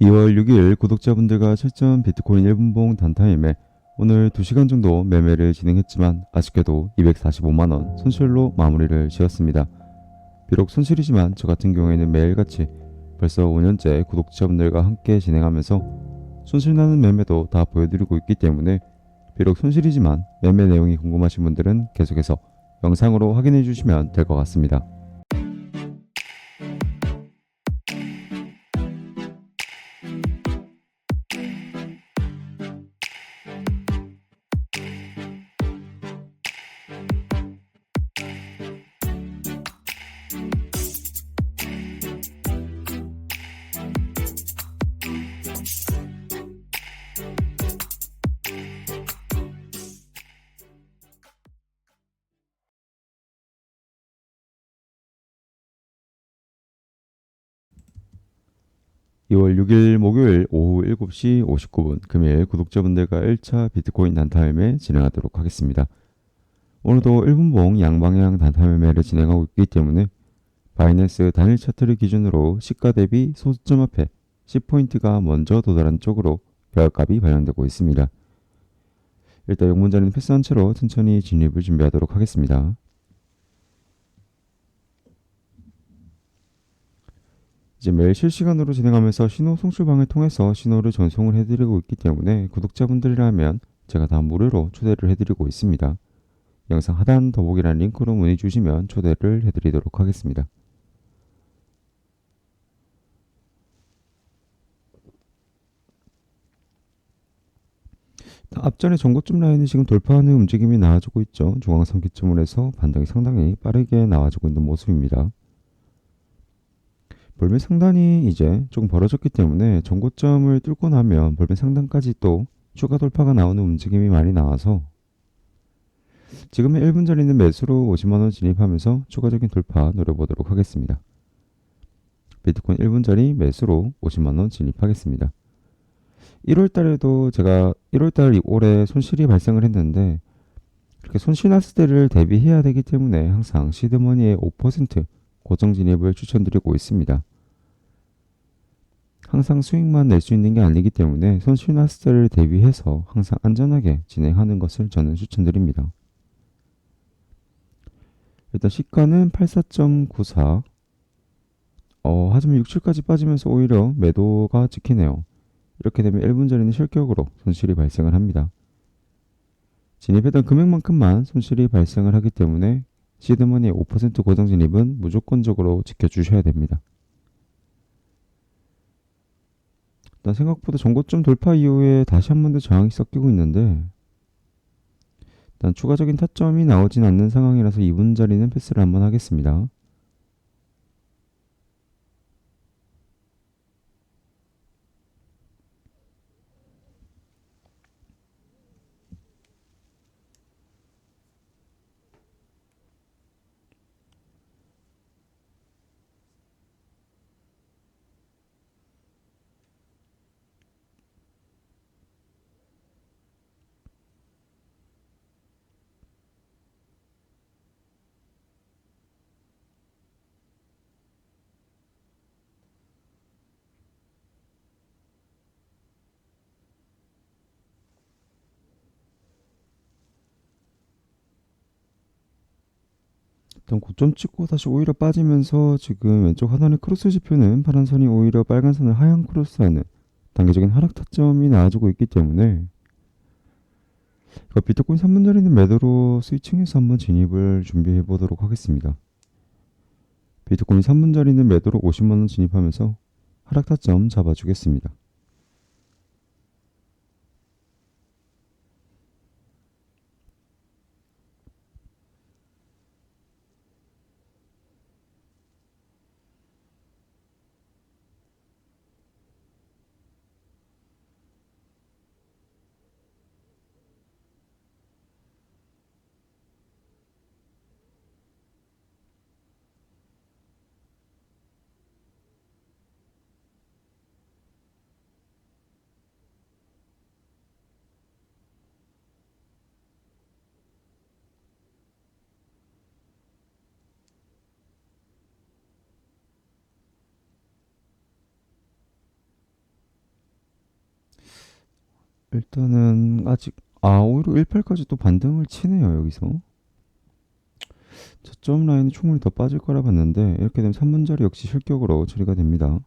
2월 6일 구독자분들과 실전 비트코인 1분봉 단타 매매 오늘 2시간 정도 매매를 진행했지만 아쉽게도 245만원 손실로 마무리를 지었습니다. 비록 손실이지만 저 같은 경우에는 매일같이 벌써 5년째 구독자분들과 함께 진행하면서 손실나는 매매도 다 보여드리고 있기 때문에 비록 손실이지만 매매 내용이 궁금하신 분들은 계속해서 영상으로 확인해 주시면 될 것 같습니다. 이월 6일 목요일 오후 7시 59분 금일 구독자분들과 1차 비트코인 단타 매매 진행하도록 하겠습니다. 오늘도 1분봉 양방향 단타 매매를 진행하고 있기 때문에 바이낸스 단일 차트를 기준으로 시가 대비 소수점 앞에 10포인트가 먼저 도달한 쪽으로 별값이 반영되고 있습니다. 일단 용문자리는 패스한 채로 천천히 진입을 준비하도록 하겠습니다. 이제 매일 실시간으로 진행하면서 신호 송출방을 통해서 신호를 전송을 해드리고 있기 때문에 구독자분들이라면 제가 다 무료로 초대를 해드리고 있습니다. 영상 하단 더보기란 링크로 문의 주시면 초대를 해드리도록 하겠습니다. 앞전에 전고점 라인이 지금 돌파하는 움직임이 나와주고 있죠. 중앙선 기점을 해서 반등이 상당히 빠르게 나와주고 있는 모습입니다. 볼멘 상단이 이제 조금 벌어졌기 때문에 전고점을 뚫고 나면 볼멘 상단까지 또 추가 돌파가 나오는 움직임이 많이 나와서 지금의 1분 전에는 매수로 50만원 진입하면서 추가적인 돌파 노려보도록 하겠습니다. 비트코인 1분 전이 매수로 50만원 진입하겠습니다. 1월 달에도 제가 1월 달 올해 손실이 발생을 했는데 그렇게 손실 났을 때를 대비해야 되기 때문에 항상 시드머니의 5% 고정 진입을 추천드리고 있습니다. 항상 수익만 낼 수 있는 게 아니기 때문에 손실 났을 때를 대비해서 항상 안전하게 진행하는 것을 저는 추천드립니다. 일단 시가는 84.94 어, 하지만 67까지 빠지면서 오히려 매도가 찍히네요. 이렇게 되면 1분 전에는 실격으로 손실이 발생을 합니다. 진입했던 금액만큼만 손실이 발생을 하기 때문에 시드머니의 5% 고정 진입은 무조건적으로 지켜주셔야 됩니다. 일단 생각보다 전고점 돌파 이후에 다시 한 번 더 저항이 섞이고 있는데 일단 추가적인 타점이 나오진 않는 상황이라서 2분 자리는 패스를 한번 하겠습니다. 일단 고점 찍고 다시 오히려 빠지면서 지금 왼쪽 하단의 크로스 지표는 파란 선이 오히려 빨간 선을 하얀 크로스하는 단계적인 하락 타점이 나와주고 있기 때문에 비트코인 3분자리는 매도로 스위칭해서 한번 진입을 준비해 보도록 하겠습니다. 비트코인 3분자리는 매도로 50만원 진입하면서 하락 타점 잡아주겠습니다. 일단은 아직 아 오히려 18까지 또 반등을 치네요 여기서. 저점 라인이 충분히 더 빠질 거라 봤는데 이렇게 되면 3분자리 역시 실격으로 처리가 됩니다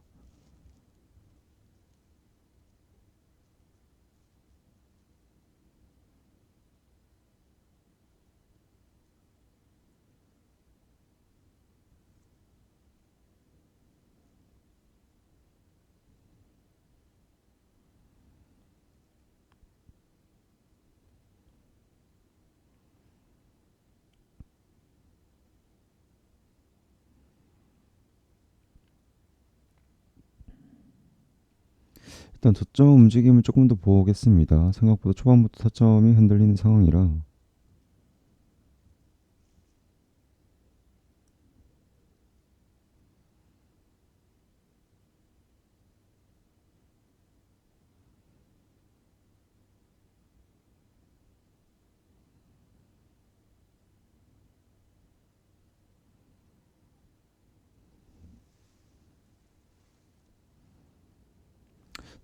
일단 저점 움직임을 조금 더 보겠습니다. 생각보다 초반부터 타점이 흔들리는 상황이라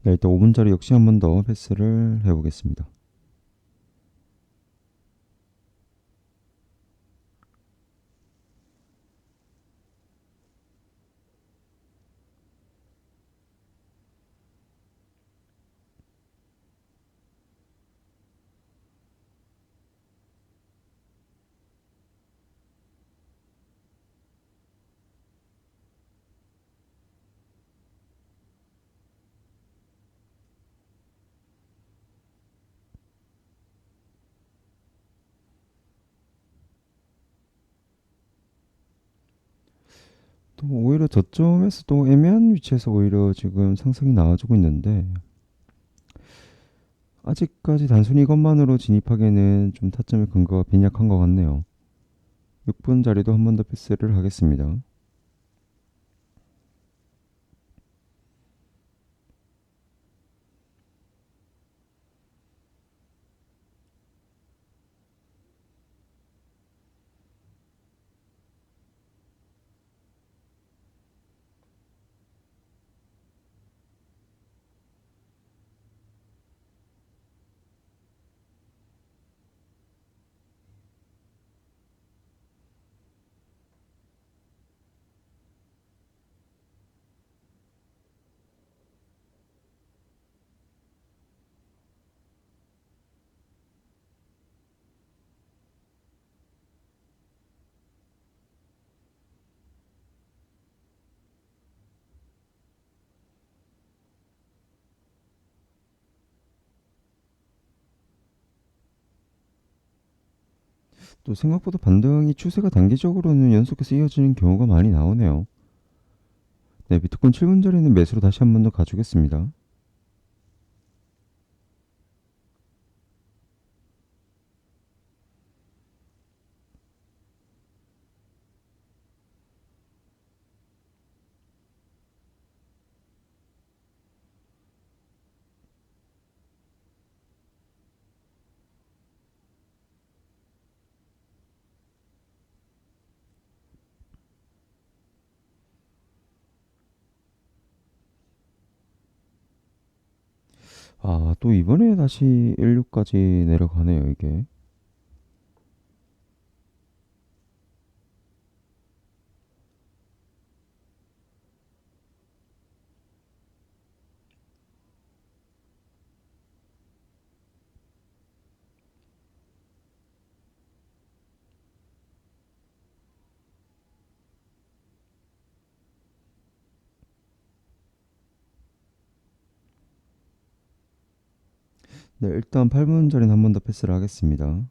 네, 일단 5분짜리 역시 한 번 더 패스를 해보겠습니다 또 오히려 저점에서 또 애매한 위치에서 오히려 지금 상승이 나와주고 있는데 아직까지 단순히 이것만으로 진입하기에는 좀 타점의 근거가 빈약한 것 같네요. 6분 자리도 한 번 더 패스를 하겠습니다 또 생각보다 반등이 추세가 단기적으로는 연속해서 이어지는 경우가 많이 나오네요. 네 비트코인 7분 자리는 매수로 다시 한 번 더 가주겠습니다 아 또 이번에 다시 16까지 내려가네요 이게 네 일단 8분 자리는 한번 더 패스를 하겠습니다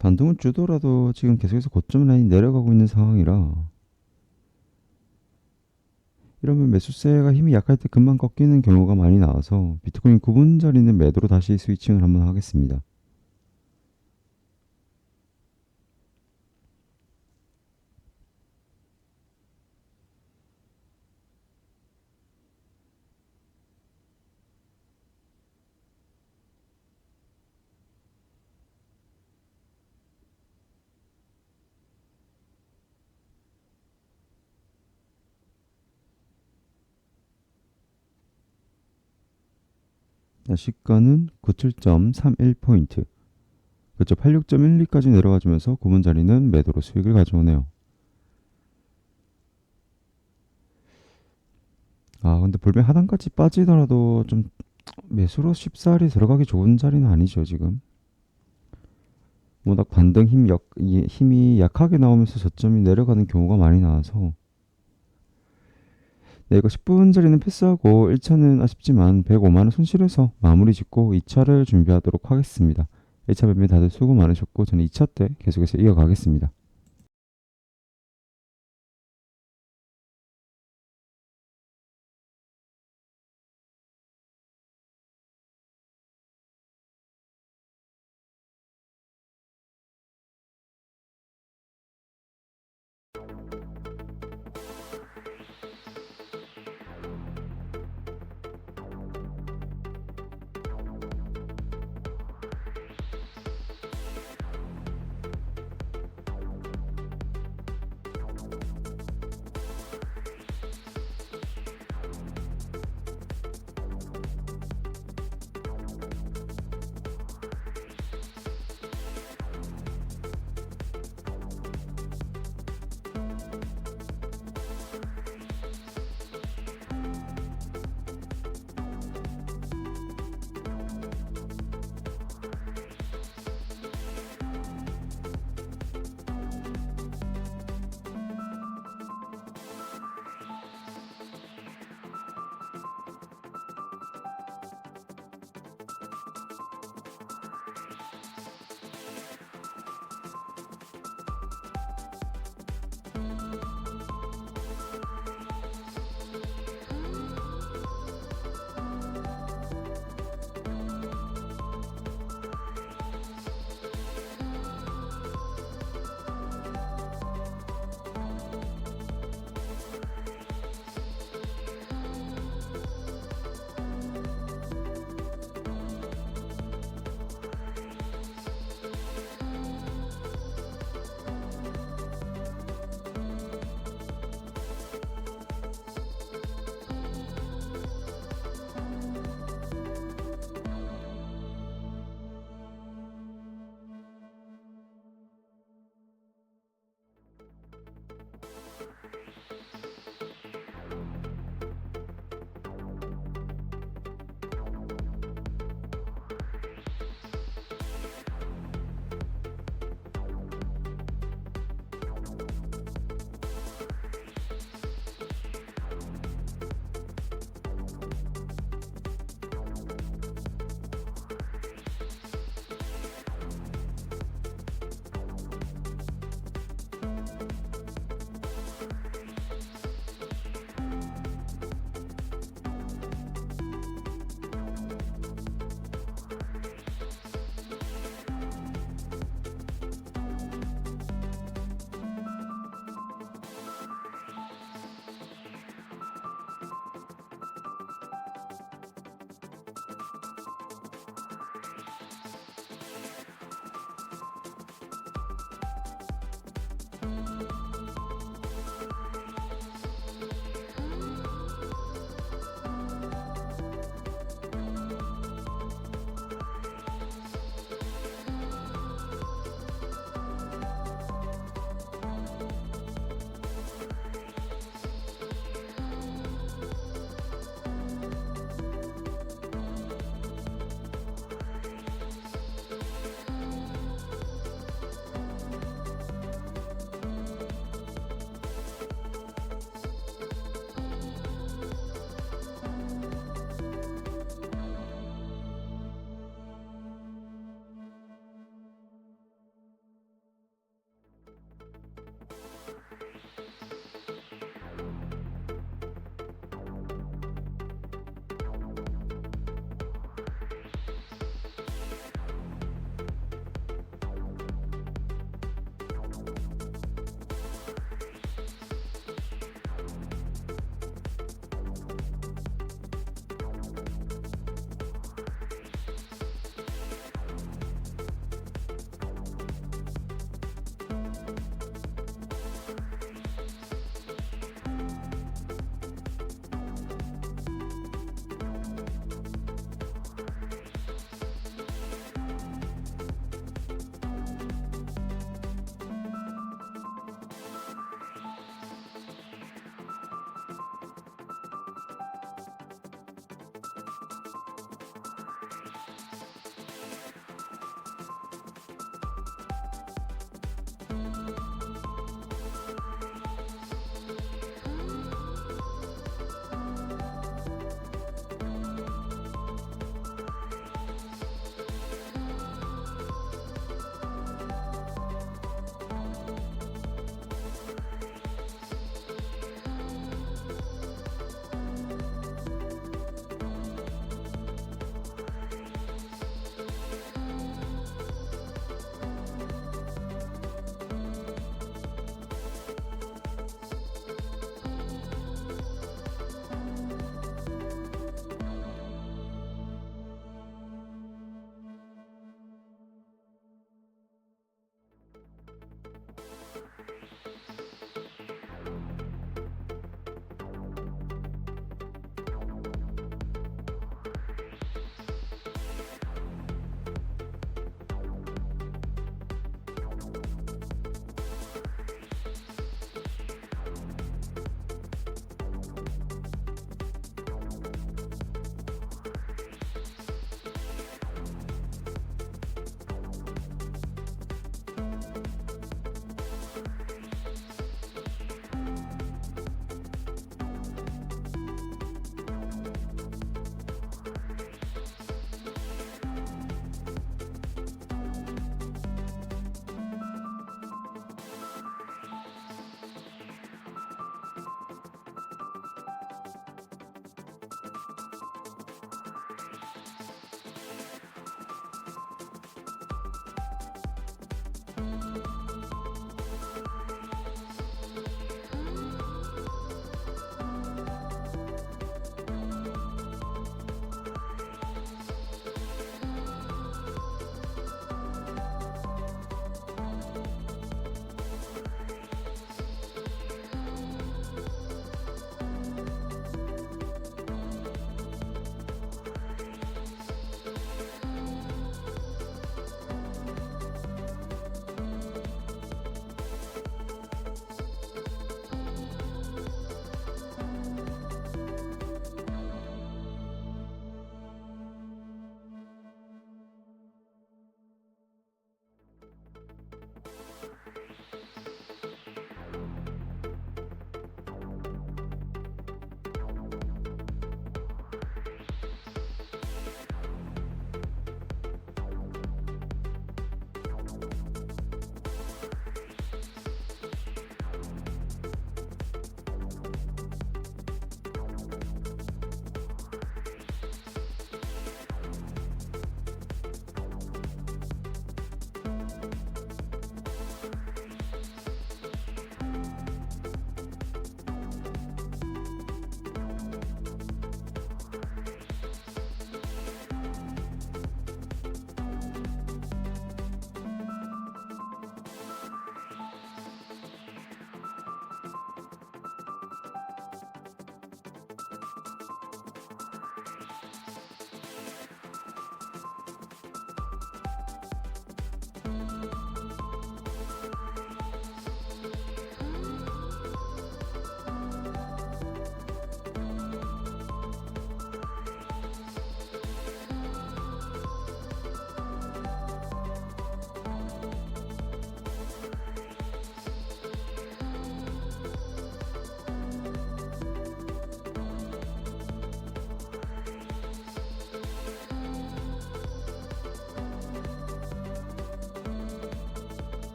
반등은 주더라도 지금 계속해서 고점 라인이 내려가고 있는 상황이라 이러면 매수세가 힘이 약할 때 금방 꺾이는 경우가 많이 나와서 비트코인 9분 자리는 매도로 다시 스위칭을 한번 하겠습니다. 시가는 97.31포인트. 그렇죠. 86.12까지 내려와주면서 9분짜리는 매도로 수익을 가져오네요. 아, 근데 볼멘 하단까지 빠지더라도 좀 매수로 쉽사리 들어가기 좋은 자리는 아니죠, 지금. 워낙 반등 힘 약, 이- 힘이 약하게 나오면서 저점이 내려가는 경우가 많이 나와서 네, 이거 10분짜리는 패스하고 1차는 아쉽지만 105만원 손실해서 마무리 짓고 2차를 준비하도록 하겠습니다. 1차 매매 다들 수고 많으셨고 저는 2차 때 계속해서 이어가겠습니다.